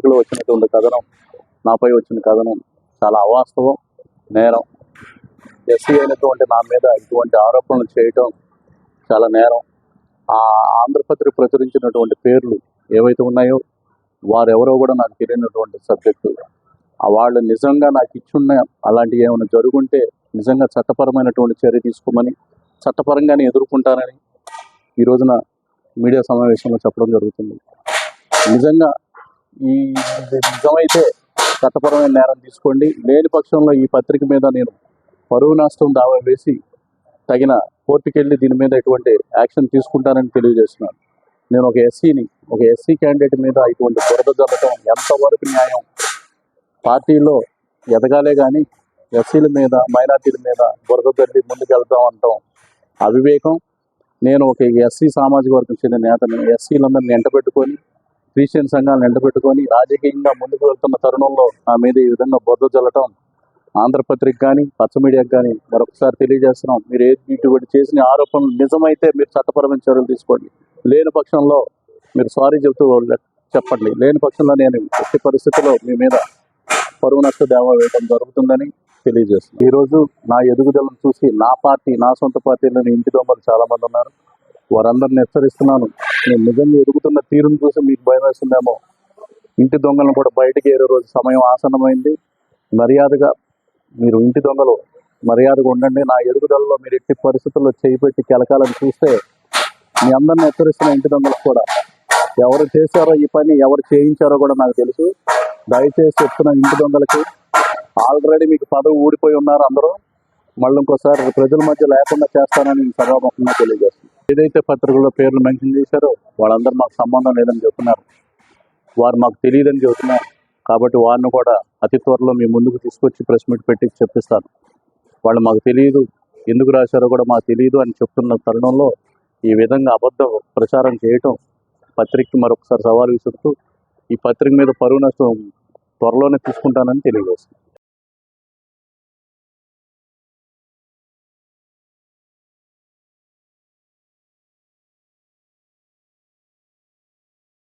వచ్చినటువంటి కథనం నాపై వచ్చిన కథనం చాలా అవాస్తవం నేరం. ఎస్సీ అయినటువంటి నా మీద ఇటువంటి ఆరోపణలు చేయటం చాలా నేరం. ఆ ఆంధ్రపత్రిక ప్రచురించినటువంటి పేర్లు ఏవైతే ఉన్నాయో వారెవరో కూడా నాకు తెలియనటువంటి సబ్జెక్టు. వాళ్ళు నిజంగా నాకు ఇచ్చున్న అలాంటివి ఏమైనా జరుగుంటే నిజంగా చట్టపరమైనటువంటి చర్య తీసుకోమని చట్టపరంగానే ఎదుర్కొంటానని ఈ రోజున మీడియా సమావేశంలో చెప్పడం జరుగుతుంది. నిజంగా ఈ నిజమైతే చట్టపరమైన నేరం తీసుకోండి. లేని పక్షంలో ఈ పత్రిక మీద నేను పరువు నష్టం దావా వేసి తగిన కోర్టుకి వెళ్ళి దీని మీద ఎటువంటి యాక్షన్ తీసుకుంటానని తెలియజేస్తున్నాను. నేను ఒక ఎస్సీని ఒక ఎస్సీ క్యాండిడేట్ మీద ఇటువంటి బురద జల్లటం ఎంతవరకు న్యాయం? పార్టీలో ఎదగాలే కానీ ఎస్సీల మీద మైనార్టీల మీద బురద తల్లి ముందుకెళ్తాం అంటాం అవివేకం. నేను ఒక ఎస్సీ సామాజిక వర్గం చెందిన నేతని ఎస్సీలందరినీ ఎంటబెట్టుకొని క్రిస్టియన్ సంఘాలను నిలబెట్టుకొని రాజకీయంగా ముందుకు వెళ్తున్న తరుణంలో నా మీద ఈ విధంగా బొద్ద జల్లటం ఆంధ్రపత్రిక కానీ పచ్చ మీడియాకి కానీ మరొకసారి తెలియజేస్తున్నాం. మీరు ఏ ఇటువంటి చేసిన ఆరోపణలు నిజమైతే మీరు చట్టపరమైన చర్యలు తీసుకోండి. లేని పక్షంలో మీరు సారీ చెబుతూ చెప్పండి. లేని పక్షంలో నేను ఎట్టి పరిస్థితుల్లో మీ మీద పరువు నష్ట దేవా వేయడం జరుగుతుందని తెలియజేస్తున్నాను ఈరోజు నా ఎదుగుదలను చూసి నా పార్టీ నా సొంత పార్టీలోని ఇంటి దొంగలు చాలామంది ఉన్నారు. వారందరిని హెచ్చరిస్తున్నాను. నేను నిజంగా ఎదుగుతున్న తీరును చూసి మీకు భయం వేస్తుందేమో. ఇంటి దొంగలను కూడా బయటకు ఏరే రోజు సమయం ఆసన్నమైంది. మర్యాదగా మీరు ఇంటి దొంగలు మర్యాదగా ఉండండి. నా ఎదుగుదలలో మీరు ఎట్టి పరిస్థితుల్లో చేయి పెట్టి కెలకాలని చూస్తే మీ అందరిని హెచ్చరిస్తున్న ఇంటి దొంగలకు కూడా. ఎవరు చేశారో ఈ పని ఎవరు చేయించారో కూడా నాకు తెలుసు. దయచేసి చెప్తున్న ఇంటి దొంగలకి ఆల్రెడీ మీకు పదవి ఊడిపోయి ఉన్నారు అందరూ. మళ్ళీ ఇంకోసారి ప్రజల మధ్య లేకుండా చేస్తానని సభాముఖంగా తెలియజేస్తున్నాను. ఏదైతే పత్రికల్లో పేర్లు మెన్షన్ చేశారో వాళ్ళందరూ మాకు సంబంధం లేదని చెప్తున్నారు. వారు మాకు తెలియదని చెబుతున్నారు కాబట్టి వారిని కూడా అతి త్వరలో మీ ముందుకు తీసుకొచ్చి ప్రెస్ మీట్ పెట్టి చెప్పిస్తాను. వాళ్ళు మాకు తెలియదు ఎందుకు రాశారో కూడా మాకు తెలియదు అని చెప్తున్న తరుణంలో ఈ విధంగా అబద్ధ ప్రచారం చేయటం పత్రికకి మరొకసారి సవాల్ విసురుతూ ఈ పత్రిక మీద పరువు నష్టం త్వరలోనే తీసుకుంటానని తెలియజేస్తుంది